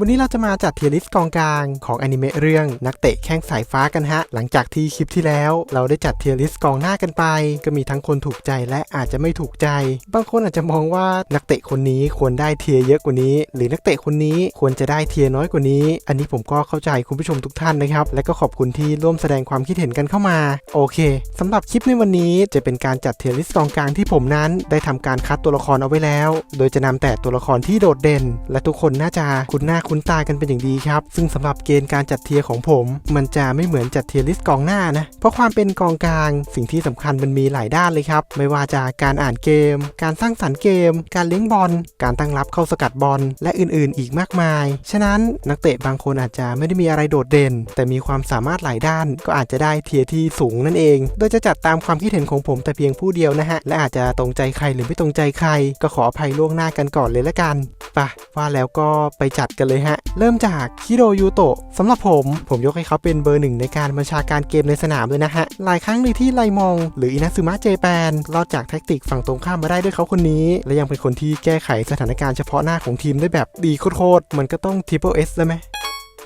วันนี้เราจะมาจัดเทียริสกองกลางของอนิเมะเรื่องนักเตะแข้งสายฟ้ากันฮะ หลังจากที่คลิปที่แล้ว เราได้จัดเทียริสกองหน้ากันไป ก็มีทั้งคนถูกใจและอาจจะไม่ถูกใจ บางคนอาจจะมองว่านักเตะคนนี้ควรได้เทียเยอะกว่านี้ หรือนักเตะคนนี้ควรจะได้เทียน้อยกว่านี้ อันนี้ผมก็เข้าใจคุณผู้ชมทุกท่านนะครับ และก็ขอบคุณที่ร่วมแสดงความคิดเห็นกันเข้ามา โอเคสำหรับคลิปในวันนี้จะเป็นการจัดเทียริสกองกลางที่ผมนั้น ได้ทำการคัดตัวละครเอาไว้แล้ว โดยจะนำแต่ตัวละครที่โดดเด่น และทุกคนน่าจะคุ้นหน้าคุ้นตากันเป็นอย่างดีครับ ซึ่งสำหรับเกณฑ์การจัดเทียร์ของผม มันจะไม่เหมือนจัดเทียร์ลิสต์กองหน้านะ เพราะความเป็นกองกลาง สิ่งที่สำคัญมันมีหลายด้านเลยครับ ไม่ว่าจะการอ่านเกม การสร้างสรรค์เกม การเลี้ยงบอล การตั้งรับเข้าสกัดบอล และอื่นๆ อีกมากมาย ฉะนั้นนักเตะบางคนอาจจะไม่ได้มีอะไรโดดเด่น แต่มีความสามารถหลายด้าน ก็อาจจะได้เทียร์ที่สูงนั่นเอง โดยจะจัดตามความคิดเห็นของผมแต่เพียงผู้เดียวนะฮะ และอาจจะตรงใจใครหรือไม่ตรงใจใคร ก็ขออภัยล่วงหน้ากันก่อนเลยละกัน ไปะว่าแล้วก็ไปจัดกันเลยฮะ เริ่มจากคิโรยูโตะสำหรับผม ผมยกให้เขาเป็นเบอร์หนึ่งในการบัญชาการเกมในสนามเลยนะฮะ หลายครั้งเลยที่ไลมอง หรืออินาซึมะเจแปนรอดจากแท็กติกฝั่งตรงข้ามมาได้ด้วยเขาคนนี้ และยังเป็นคนที่แก้ไขสถานการณ์เฉพาะหน้าของทีมได้แบบดีโคตรๆมันก็ต้องทิปเปิลเอสแล้วไหม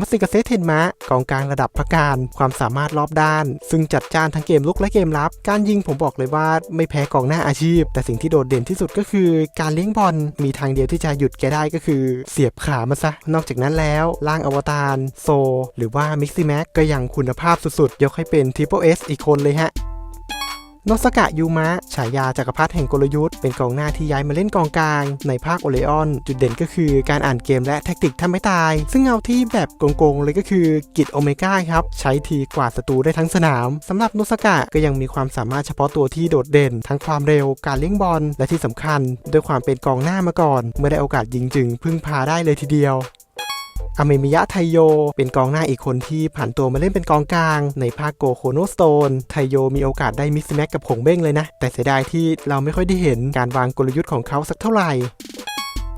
มัสซิกาเซเทนมะกองกลางระดับพักการ ความสามารถรอบด้าน ซึ่งจัดจ้านทั้งเกมลุกและเกมรับ การยิงผมบอกเลยว่าไม่แพ้กองหน้าอาชีพ แต่สิ่งที่โดดเด่นที่สุดก็คือ การเลี้ยงบอลมีทางเดียวที่จะหยุดแกได้ก็คือ เสียบขามาซะ นอกจากนั้นแล้วร่างอวตารโซ หรือว่ามิกซิแม็กก็ยังคุณภาพสุดๆ ยกให้เป็นทริปเปิลเอสอีกคนเลยฮะ นสกะยูมะ ฉายาจักรพรรดิแห่งกลยุทธ์ เป็นกองหน้าที่ย้ายมาเล่นกองกลาง ในภาคโอเลออน จุดเด่นก็คือการอ่านเกมและแท็กติกทำไม่ตาย ซึ่งเอาที่แบบโกงๆเลยก็คือกิจโอเมก้าครับ ใช้ทีกว่าดศัตรูได้ทั้งสนามสำหรับโนสกะก็ยังมีความสามารถเฉพาะตัวที่โดดเด่น ทั้งความเร็วการเลี้ยงบอลและที่สำคัญ ด้วยความเป็นกองหน้ามาก่อน เมื่อได้โอกาสยิงจึงพึ่งพาได้เลยทีเดียว อเมมิยะไทโย เป็นกองหน้าอีกคนที่ผ่านตัวมาเล่นเป็นกองกลาง ในภาคโกโคโนสโตน ไทโยมีโอกาสได้มิกซ์แม็กกับผงเบ้งเลยนะ แต่เสียดายที่เราไม่ค่อยได้เห็นการวางกลยุทธ์ของเขาสักเท่าไหร่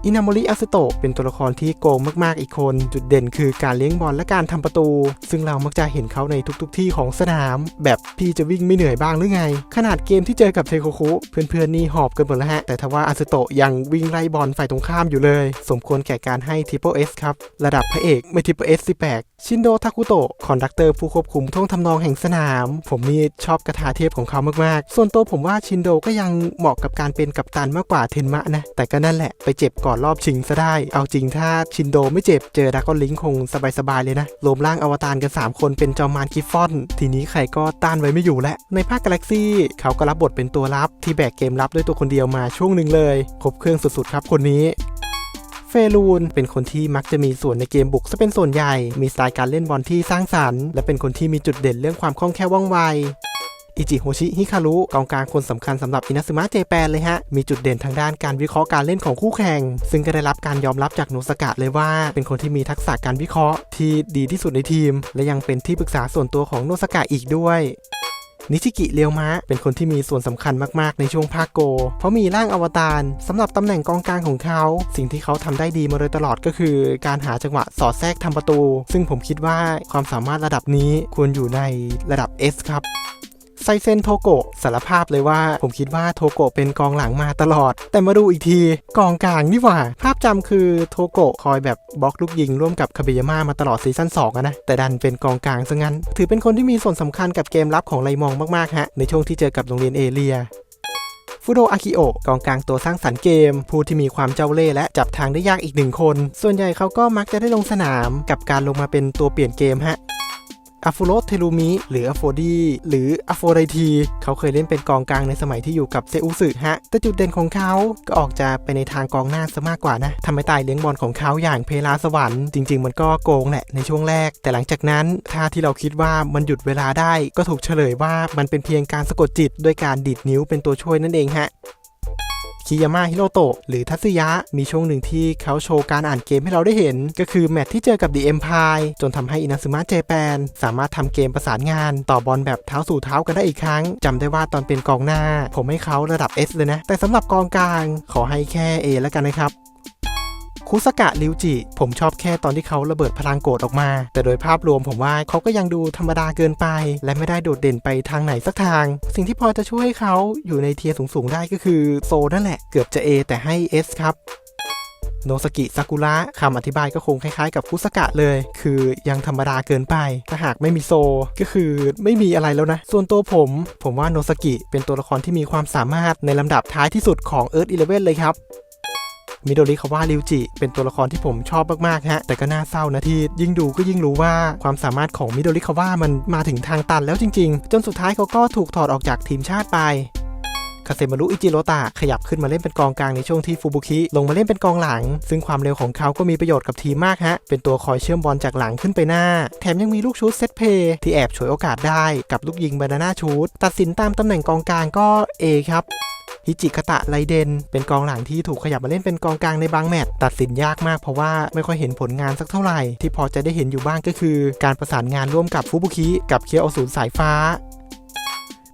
อินาโมริอาสโตเป็นตัวละครที่โกงมากๆอีกคน จุดเด่นคือการเลี้ยงบอลและการทำประตู ซึ่งเรามักจะเห็นเขาในทุกๆที่ของสนาม แบบพี่จะวิ่งไม่เหนื่อยบ้างหรือไง ขนาดเกมที่เจอกับเทโคคุเพื่อนๆนี่หอบกันหมดแล้วฮะ แต่ทว่าอาสโตยังวิ่งไล่บอลฝ่ายตรงข้ามอยู่เลย สมควรแก่การให้ทิปเปิลเอสครับ ระดับพระเอกไม่ทิปเปิลเอสสิแปลกชินโดทาคุโตะคอนดักเตอร์ผู้ควบคุมท่วงทำนองแห่งสนาม ผมนี่ชอบกระทาเทพของเขามากๆ ส่วนตัวผมว่าชินโดก็ยังเหมาะกับการเป็นกัปตันมากกว่าเทนมะนะแต่ก็นั่นแหละไปเจ็บก่อนรอบชิงซะได้ เอาจริงถ้าชินโดไม่เจ็บเจอดากอนลิงคงสบายๆเลยนะรวมร่างอวตารกัน 3 คนเป็นจอมารกิฟฟอน ทีนี้ใครก็ต้านไว้ไม่อยู่แล้วในภาคกาแล็กซี่เขาก็รับบทเป็นตัวรับที่แบกเกมรับด้วยตัวคนเดียวมาช่วงหนึ่งเลยครบเครื่องสุดๆครับคนนี้เฟรูนเป็นคนที่มักจะมีส่วนในเกมบุกซะเป็นส่วนใหญ่ มีสไตล์การเล่นบอลที่สร้างสรรค์ และเป็นคนที่มีจุดเด่นเรื่องความคล่องแคล่วว่องไว อิจิโฮชิฮิคารุกองกลางคนสำคัญสำหรับอินาซึมะเจแปนเลยฮะ มีจุดเด่นทางด้านการวิเคราะห์การเล่นของคู่แข่ง ซึ่งก็ได้รับการยอมรับจากโนสกะเลยว่า เป็นคนที่มีทักษะการวิเคราะห์ที่ดีที่สุดในทีม และยังเป็นที่ปรึกษาส่วนตัวของโนสกะอีกด้วยนิชิกิเรียวมะ เป็นคนที่มีส่วนสำคัญมาก ๆ ในช่วงภาคโก เพราะมีร่างอวตารสำหรับตำแหน่งกองกลางของเขา สิ่งที่เขาทำได้ดีมาโดยตลอดก็คือ การหาจังหวะสอดแทรกทำประตู ซึ่งผมคิดว่าความสามารถระดับนี้ควรอยู่ในระดับ S ครับ ไซเซนโทโกะสารภาพเลยว่า ผมคิดว่าโทโกะเป็นกองหลังมาตลอด แต่มาดูอีกทีกองกลางนี่หว่า ภาพจำคือโทโกะคอยแบบบล็อกลูกยิงร่วมกับคาเบยาม่ามาตลอดซีซั่น2อะนะ แต่ดันเป็นกองกลางซะงั้น ถือเป็นคนที่มีส่วนสำคัญกับเกมรับของไลมองมากๆฮะในช่วงที่เจอกับโรงเรียนเอเลียฟุโดอากิโอกองกลางตัวสร้างสรรค์เกม ผู้ที่มีความเจ้าเล่ห์และจับทางได้ยากอีกหนึ่งคน ส่วนใหญ่เขาก็มักจะได้ลงสนามกับการลงมาเป็นตัวเปลี่ยนเกมฮะ อ f ฟโรเทลูมิหรืออ f โฟดีหรืออ f โฟไดทีเขาเคยเล่นเป็นกองกลางในสมัยที่อยู่กับเซอุสึฮะ แต่จุดเด่นของเขาก็ออกจะไปในทางกองหน้าซะมากกว่านะทำให้ตายเลี้ยงบอลของเขาอย่างเพลาสวรรค์จริง ๆ มันก็โกงแหละในช่วงแรก แต่หลังจากนั้นท่าที่เราคิดว่ามันหยุดเวลาได้ก็ถูกเฉลยว่ามันเป็นเพียงการสะกดจิตด้วยการดีดนิ้วเป็นตัวช่วยนั่นเองฮะ คิยาม่าฮิโรโตะหรือทัตสึยะ มีช่วงหนึ่งที่เขาโชว์การอ่านเกมให้เราได้เห็น ก็คือแมตช์ที่เจอกับดีเอ็มพายจนทำให้อินาซึมะเจแปนสามารถทำเกมประสานงาน ต่อบอลแบบเท้าสู่เท้ากันได้อีกครั้งจำได้ว่าตอนเป็นกองหน้า ผมให้เขาระดับ S เลยนะ แต่สำหรับกองกลาง ขอให้แค่ A แล้วกันนะครับ คุสกะริวจิ ผมชอบแค่ตอนที่เขาระเบิดพลังโกรธออกมา แต่โดยภาพรวมผมว่าเขาก็ยังดูธรรมดาเกินไป และไม่ได้โดดเด่นไปทางไหนสักทาง สิ่งที่พอจะช่วยให้เขาอยู่ในเทียร์สูงๆได้ก็คือโซนั่นแหละเกือบจะ A แต่ให้ S ครับโนสกิซากุระคำอธิบายก็คงคล้ายๆกับคุสกะเลย คือยังธรรมดาเกินไป ถ้าหากไม่มีโซ ก็คือไม่มีอะไรแล้วนะ ส่วนตัวผม ผมว่าโนสกิเป็นตัวละครที่มีความสามารถในลำดับท้ายที่สุดของ Earth Eleven เลยครับ มิโดริคาวะริวจิ เป็นตัวละครที่ผมชอบมากๆฮะแต่ก็น่าเศร้านะที่ยิ่งดูก็ยิ่งรู้ว่าความสามารถของมิโดริคาวะมันมาถึงทางตันแล้วจริงๆ จนสุดท้ายเขาก็ถูกถอดออกจากทีมชาติไปคาเซมารุอิจิโรตะขยับขึ้นมาเล่นเป็นกองกลางในช่วงที่ฟูบุคิลงมาเล่นเป็นกองหลัง ซึ่งความเร็วของเขาก็มีประโยชน์กับทีมมากฮะ เป็นตัวคอยเชื่อมบอลจากหลังขึ้นไปหน้า แถมยังมีลูกชูตเซตเพย์ที่แอบฉวยโอกาสได้กับลูกยิงบานาน่าชูตตัดสินตามตำแหน่งกองกลางก็ A ครับ ฮิจิคตะไลเดน เป็นกองหลังที่ถูกขยับมาเล่นเป็นกองกลางในบางแมตช์ตัดสินยากมากเพราะว่าไม่ค่อยเห็นผลงานสักเท่าไหร่ ที่พอจะได้เห็นอยู่บ้างก็คือ การประสานงานร่วมกับฟูบุคิกับเคียวอสูนสายฟ้า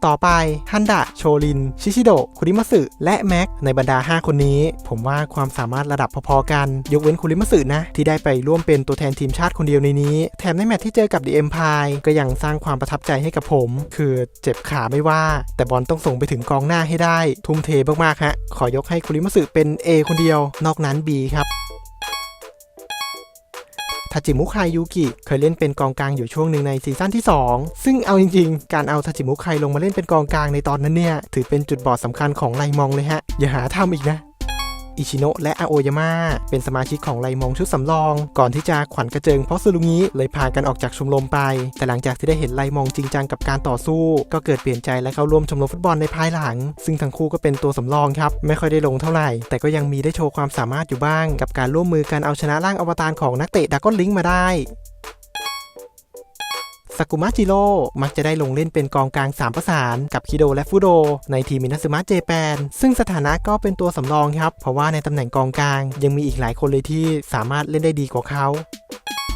ต่อไปฮันดะโชริน ชิชิโดะคุริมัสึและแม็กในบรรดา 5 คนนี้ ผมว่าความสามารถระดับพอๆกัน ยกเว้นคุริมัสึนะ ที่ได้ไปร่วมเป็นตัวแทนทีมชาติคนเดียวในนี้ แถมในแมตช์ที่เจอกับดีเอ็มพายก็ยังสร้างความประทับใจให้กับผม คือเจ็บขาไม่ว่า แต่บอลต้องส่งไปถึงกองหน้าให้ได้ ทุ่มเทมากๆฮะขอยกให้คุริมัสึเป็น A คนเดียวนอกนั้น B ครับ ทาจิมุไคยูกิเคยเล่นเป็นกองกลางอยู่ช่วงหนึ่งในซีซั่นที่ 2 ซึ่งเอาจริงๆ การเอาทาจิมุไคลงมาเล่นเป็นกองกลางในตอนนั้นเนี่ย ถือเป็นจุดบอดสำคัญของไลมองเลยฮะ อย่าหาทำอีกนะ อิชิโนะและอาโอยาม่าเป็นสมาชิกของไลมองชุดสำรอง ก่อนที่จะขวัญกระเจิงเพราะซูรุงิเลยพากันออกจากชมรมไป แต่หลังจากที่ได้เห็นไลมองจริงจังกับการต่อสู้ ก็เกิดเปลี่ยนใจและเข้าร่วมชมรมฟุตบอลในภายหลัง ซึ่งทั้งคู่ก็เป็นตัวสำรองครับ ไม่ค่อยได้ลงเท่าไหร่ แต่ก็ยังมีได้โชว์ความสามารถอยู่บ้าง กับการร่วมมือกันเอาชนะร่างอวตารของนักเตะดากอนลิงมาได้ สกุมะจิโร่มักจะได้ลงเล่นเป็นกองกลาง3ประสานกับคิโดและฟูโดในทีมมินาซึมะเจแปนซึ่งสถานะก็เป็นตัวสำรองครับ เพราะว่าในตำแหน่งกองกลาง ยังมีอีกหลายคนเลยที่สามารถเล่นได้ดีกว่าเขา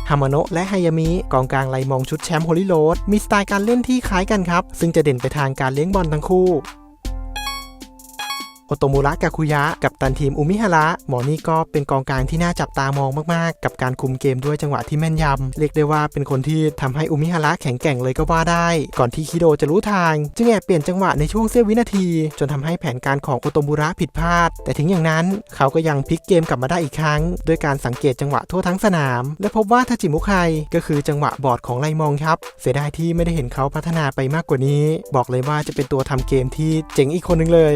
ฮามาโนะและไฮยามิกองกลางไลมองชุดแชมป์โฮลิโรดมีสไตล์การเล่นที่คล้ายกันครับ ซึ่งจะเด่นไปทางการเลี้ยงบอลทั้งคู่ โอโตมุระกาคุยะ กับตันทีมอุมิฮาระ หมอนี่ก็เป็นกองกลางที่น่าจับตามองมากๆ กับการคุมเกมด้วยจังหวะที่แม่นยำ เรียกได้ว่าเป็นคนที่ทำให้อุมิฮาระแข็งแกร่งเลยก็ว่าได้ ก่อนที่คิโดจะรู้ทาง จึงแอบเปลี่ยนจังหวะในช่วงเสี้ยววินาที จนทำให้แผนการของโอโตมุระผิดพลาด แต่ถึงอย่างนั้นเขาก็ยังพลิกเกมกลับมาได้อีกครั้ง ด้วยการสังเกตจังหวะทั่วทั้งสนาม และพบว่าทาจิมุไคก็คือจังหวะบอดของไลมองครับ เสียดายที่ไม่ได้เห็นเขาพัฒนาไปมากกว่านี้ บอกเลยว่าจะเป็นตัวทำเกมที่เจ๋งอีกคนนึงเลย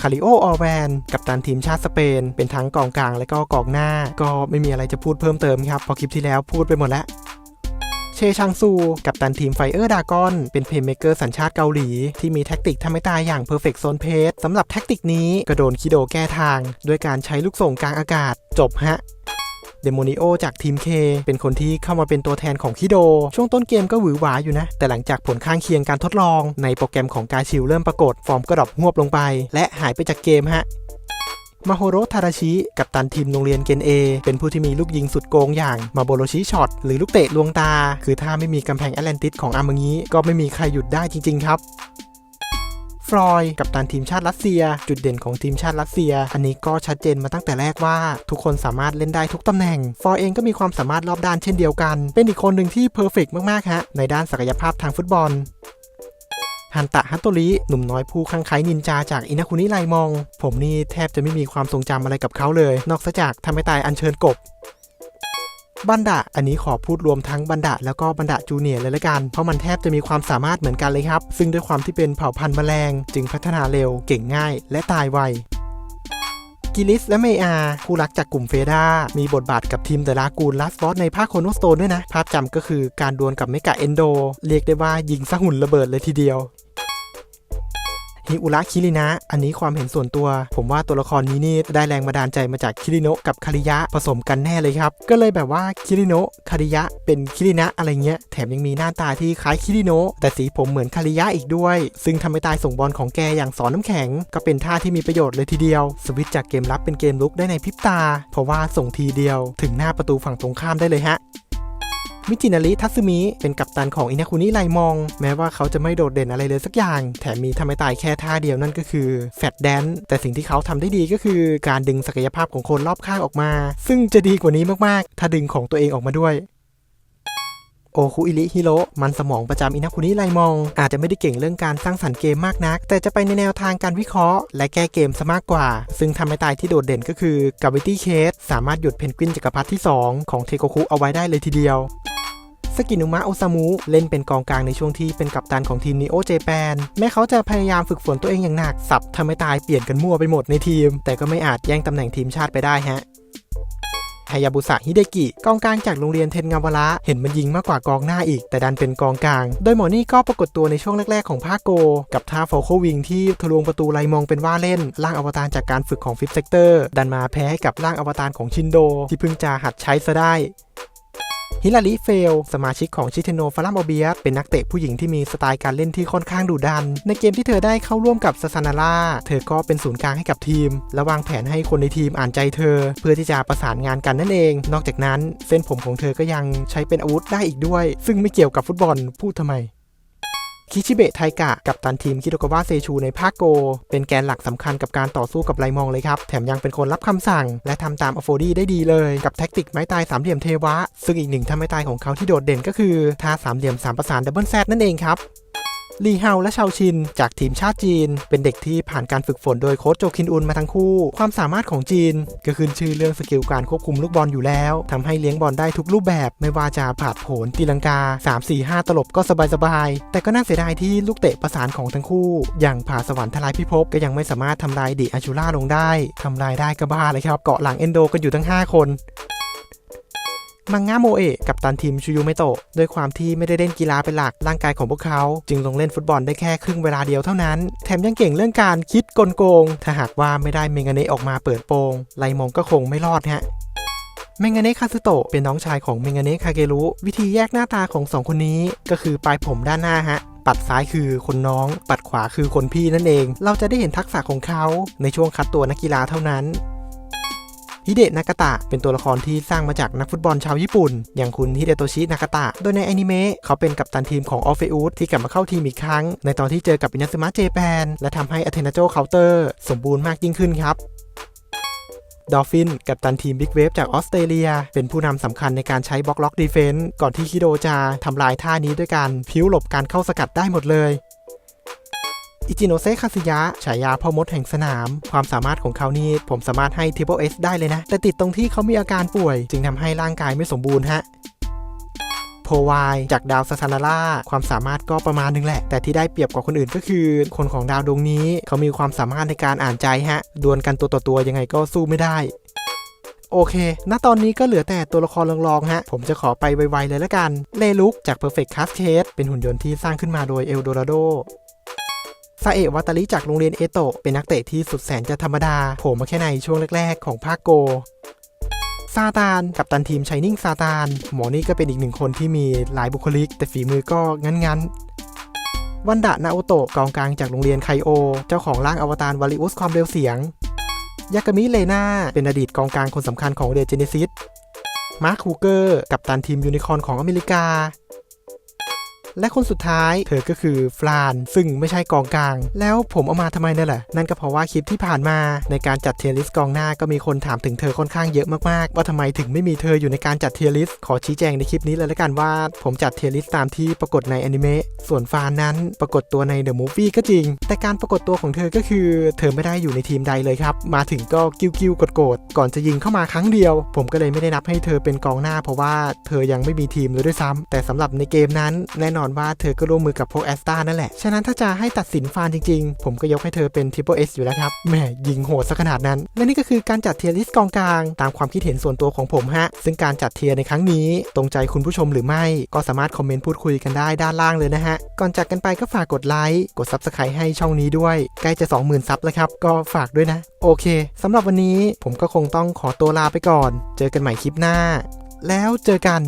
คาริโอออแวนกับตันทีมชาติสเปน เป็นทั้งกองกลางและก็กองหน้า ก็ไม่มีอะไรจะพูดเพิ่มเติมครับพอคลิปที่แล้วพูดไปหมดแล้วเชชังซู กับตันทีมไฟเออร์ดากอน เป็นเพลย์เมเกอร์สัญชาติเกาหลี ที่มีแท็กติกทำให้ตายอย่างเพอร์เฟกต์โซนเพสำหรับแท็กติกนี้กระโดนคิโดแก้ทาง ด้วยการใช้ลูกส่งกลางอากาศ จบฮะ เดโมนิโอจากทีม K เป็นคนที่เข้ามาเป็นตัวแทนของคิโด ช่วงต้นเกมก็หวือหวาอยู่นะ แต่หลังจากผลข้างเคียงการทดลอง ในโปรแกรมของกาชิลเริ่มปรากฏ ฟอร์มก็ดรอปงวบลงไป และหายไปจากเกมฮะมาโฮโรทาราชิ กับตันทีมโรงเรียนเกนเอ เป็นผู้ที่มีลูกยิงสุดโกงอย่างมาโบโรชิช็อตหรือลูกเตะลวงตา คือถ้าไม่มีกำแพงแอตแลนติสของอามางี้ก็ไม่มีใครหยุดได้จริง ๆ ครับ ฟรอยกับตันทีมชาติรัสเซีย จุดเด่นของทีมชาติรัสเซีย อันนี้ก็ชัดเจนมาตั้งแต่แรกว่า ทุกคนสามารถเล่นได้ทุกตำแหน่ง ฟรอยเองก็มีความสามารถรอบด้านเช่นเดียวกัน เป็นอีกคนหนึ่งที่เพอร์เฟกมากๆฮะในด้านศักยภาพทางฟุตบอลฮันตะฮัตโตริหนุ่มน้อยผู้คลั่งไคล้นินจาจากอินาคุนิไลมอง ผมนี่แทบจะไม่มีความทรงจำอะไรกับเขาเลย นอกจากทำให้ตายอัญเชิญกบ บันดาอันนี้ขอพูดรวมทั้งบันดาแล้วก็บันดาจูเนียร์เลยละกัน เพราะมันแทบจะมีความสามารถเหมือนกันเลยครับ ซึ่งด้วยความที่เป็นเผ่าพันธุ์แมลง จึงพัฒนาเร็ว เก่งง่าย และตายไวกิลิสและเมอาคู่รักจากกลุ่มเฟดา มีบทบาทกับทีมเดอะลากูนลัสบอสในภาคโคโนสโตนด้วยนะ ภาพจำก็คือการดวลกับเมกาเอนโด เรียกได้ว่ายิงสะหุ่นระเบิดเลยทีเดียว ฮิอุระคิรินะ อันนี้ความเห็นส่วนตัว ผมว่าตัวละครนี้นี่ได้แรงบันดาลใจมาจากคิริโนะกับคาริยะผสมกันแน่เลยครับ ก็เลยแบบว่าคิริโนะคาริยะเป็นคิรินะอะไรเงี้ย แถมยังมีหน้าตาที่คล้ายคิริโนะแต่สีผมเหมือนคาริยะอีกด้วย ซึ่งทำให้ตายส่งบอลของแกอย่างสอนน้ำแข็ง ก็เป็นท่าที่มีประโยชน์เลยทีเดียว สวิตจากเกมรับเป็นเกมลุกได้ในพริบตา เพราะว่าส่งทีเดียว ถึงหน้าประตูฝั่งตรงข้ามได้เลยฮะ มิจินาริทัสึมิเป็นกัปตันของอินาคุนิไลมอง แม้ว่าเขาจะไม่โดดเด่นอะไรเลยสักอย่าง แถมมีทำให้ตายแค่ท่าเดียวนั่นก็คือแฟตแดนแต่สิ่งที่เขาทำได้ดีก็คือการดึงศักยภาพของคนรอบข้างออกมา ซึ่งจะดีกว่านี้มากๆ ถ้าดึงของตัวเองออกมาด้วยโอคุอิริฮิโรมันสมองประจำอินาคุนิไลมอง อาจจะไม่ได้เก่งเรื่องการสร้างสรรค์เกมมากนัก แต่จะไปในแนวทางการวิเคราะห์ และแก้เกมซะมากกว่า ซึ่งทำให้ตายที่โดดเด่นก็คือ Gravity Case สามารถหยุดเพนกวินจักรพรรดิที่ 2 ของเทโกคุเอาไว้ได้เลยทีเดียว กินุมะโอซามุเล่นเป็นกองกลางในช่วงที่เป็นกัปตันของทีมนีโอเจแปนแม้เขาจะพยายามฝึกฝนตัวเองอย่างหนักสับทำให้ตายเปลี่ยนกันมั่วไปหมดในทีม แต่ก็ไม่อาจแย่งตำแหน่งทีมชาติไปได้ฮะฮายาบุสะฮิเดกิกองกลางจากโรงเรียนเทนงาวระเห็นมันยิงมากกว่ากองหน้าอีก แต่ดันเป็นกองกลาง โดยหมอนี่ก็ปรากฏตัวในช่วงแรก ๆ ของภาคโก กับท่าโฟโควิงที่ทะลวงประตูไลมองเป็นว่าเล่น ร่างอวตารจากการฝึกของฟิฟเซกเตอร์ดันมาแพ้ให้กับร่างอวตารของชินโด ที่เพิ่งจะหัดใช้ซะได้ ฮิลารีเฟล สมาชิกของชิเทโนฟารัมโอเบียสเป็นนักเตะผู้หญิงที่มีสไตล์การเล่นที่ค่อนข้างดุดัน ในเกมที่เธอได้เข้าร่วมกับซาซานาร่า เธอก็เป็นศูนย์กลางให้กับทีม และวางแผนให้คนในทีมอ่านใจเธอ เพื่อที่จะประสานงานกันนั่นเอง นอกจากนั้น เส้นผมของเธอก็ยังใช้เป็นอาวุธได้อีกด้วย ซึ่งไม่เกี่ยวกับฟุตบอลพูดทำไม คิชิเบะไทกะกับตันทีมคิโตกาวะเซชูในภาคโก เป็นแกนหลักสำคัญกับการต่อสู้กับไลมองเลยครับ แถมยังเป็นคนรับคำสั่ง และทำตามอโฟดี้ได้ดีเลยกับแท็กติกไม้ตายสามเหลี่ยมเทวะ ซึ่งอีกหนึ่งท่าไม้ตายของเขาที่โดดเด่นก็คือท่าสามเหลี่ยมสามประสานดับเบิลแซดนั่นเองครับ ลีเฮาและชาวชิน จากทีมชาติจีน เป็นเด็กที่ผ่านการฝึกฝนโดยโค้ชโจคินอุนมาทั้งคู่ ความสามารถของจีน ก็ขึ้นชื่อเรื่องสกิลการควบคุมลูกบอลอยู่แล้วทำให้เลี้ยงบอลได้ทุกรูปแบบไม่ว่าจะผาดโผนตีลังกา 3 4 5 ตลบก็สบายๆ แต่ก็น่าเสียดายที่ลูกเตะประสานของทั้งคู่ อย่างผาสวรรค์ทลายพิภพก็ยังไม่สามารถทำลายดิอาชูล่าลงได้ทำลายได้ก็บ้าเลยครับ เกาะหลังเอนโดกันอยู่ทั้ง 5 คน มังงะโมเอะกับตันทีมชูยูเมโตะด้วยความที่ไม่ได้เล่นกีฬาเป็นหลักร่างกายของพวกเขา จึงลงเล่นฟุตบอลได้แค่ครึ่งเวลาเดียวเท่านั้น แถมยังเก่งเรื่องการคิดกลโกง ถ้าหากว่าไม่ได้เมงาเนะออกมาเปิดโปงไลมงก็คงไม่รอดฮะเมงาเนะคาซึโตะเป็นน้องชายของเมงาเนะคาเกรุวิธีแยกหน้าตาของสองคนนี้ก็คือปลายผมด้านหน้าฮะปัดซ้ายคือคนน้อง ปัดขวาคือคนพี่นั่นเอง เราจะได้เห็นทักษะของเขาในช่วงคัดตัวนักกีฬาเท่านั้น ฮิเดะนากาตะเป็นตัวละครที่สร้างมาจากนักฟุตบอลชาวญี่ปุ่น อย่างคุณฮิเดโตชินากาตะ โดยในอนิเมะเขาเป็นกัปตันทีมของออฟเฟอุสที่กลับมาเข้าทีมอีกครั้ง ในตอนที่เจอกับอินาซึมะเจแปนและทำให้อเทนาโจเคาน์เตอร์สมบูรณ์มากยิ่งขึ้นครับดอฟฟินกับตันทีมบิ๊กเวฟจากออสเตรเลีย เป็นผู้นำสำคัญในการใช้บล็อกล็อกดีเฟนส์ก่อนที่คิโดจะทำลายท่านี้ด้วยการพิ้วหลบการเข้าสกัดได้หมดเลย อิจิโนเซคาซึยะฉายาพ่อมดแห่งสนาม ความสามารถของเขานี่ผมสามารถให้ Triple S ได้เลยนะ แต่ติดตรงที่เขามีอาการป่วย จึงทำให้ร่างกายไม่สมบูรณ์ฮะโพวายจากดาวซาซานาร่าความสามารถก็ประมาณนึงแหละ แต่ที่ได้เปรียบกว่าคนอื่นก็คือ คนของดาวดวงนี้เขามีความสามารถในการอ่านใจฮะ ดวลกันตัวต่อตัวยังไงก็สู้ไม่ได้ โอเค ณ ตอนนี้ก็เหลือแต่ตัวละครรองๆฮะ ผมจะขอไปไวๆเลยละกัน เลลุกจาก Perfect Cascade เป็นหุ่นยนต์ที่สร้างขึ้นมาโดยเอลโดราโด ซาเอะวัตาริจากโรงเรียนเอโตะเป็นนักเตะที่สุดแสนจะธรรมดาโผล่มาแค่ในช่วงแรก ๆ ของภาคโกซาตานกับตันทีมชายนิ่งซาตาน หมอนี่ก็เป็นอีกหนึ่งคนที่มีหลายบุคลิก แต่ฝีมือก็งั้นๆ วันดะนาโอโตะกองกลางจากโรงเรียนไคโอ เจ้าของร่างอวตารวาริอุสความเร็วเสียง ยากามิเลนาเป็นอดีตกองกลางคนสำคัญของเดเจเนซิสมาร์คคูเกอร์กับตันทีมยูนิคอร์นของอเมริกา และคนสุดท้าย เธอก็คือฟลาน ซึ่งไม่ใช่กองกลาง แล้วผมเอามาทำไมนั่นแหละ นั่นก็เพราะว่าคลิปที่ผ่านมาในการจัดเทียร์ลิสต์กองหน้าก็มีคนถามถึงเธอค่อนข้างเยอะมากๆ ว่าทำไมถึงไม่มีเธออยู่ในการจัดเทียร์ลิสต์ขอชี้แจงในคลิปนี้เลยละกันว่า ผมจัดเทียร์ลิสต์ตามที่ปรากฏในอนิเมะส่วนฟานนั้นปรากฏตัวในเดอะมูฟวี่ก็จริง แต่การปรากฏตัวของเธอก็คือ เธอไม่ได้อยู่ในทีมใดเลยครับมาถึงก็กิ้วกิ้วกดโกรธก่อนจะยิงเข้ามาครั้งเดียว ผมก็เลยไม่ได้นับให้เธอเป็นกองหน้า เพราะว่าเธอยังไม่มีทีมเลยด้วยซ้ำแต่สำหรับในเกมนั้นแน่นอนว่าเธอก็ร่วมมือกับพวกแอสตานั่นแหละ ฉะนั้นถ้าจะให้ตัดสินฟานจริงๆ ผมก็ยกให้เธอเป็น Triple S อสอยู่แล้วครับแหมยิงโหดซะขนาดนั้น และนี่ก็คือการจัดเทียร์ลิสต์กองกลาง ตามความคิดเห็นส่วนตัวของผมฮะ ซึ่งการจัดเทียร์ในครั้งนี้ ตรงใจคุณผู้ชมหรือไม่ ก็สามารถคอมเมนต์พูดคุยกันได้ด้านล่างเลยนะฮะ ก่อนจากกันไปก็ฝากกดไลค์ กด Subscribe ให้ช่องนี้ด้วย ใกล้จะ 20,000ซับแล้วครับ ก็ฝากด้วยนะ โอเคสำหรับวันนี้ผมก็คงต้องขอตัวลาไปก่อน เจอกันใหม่คลิปหน้า แล้วเจอกัน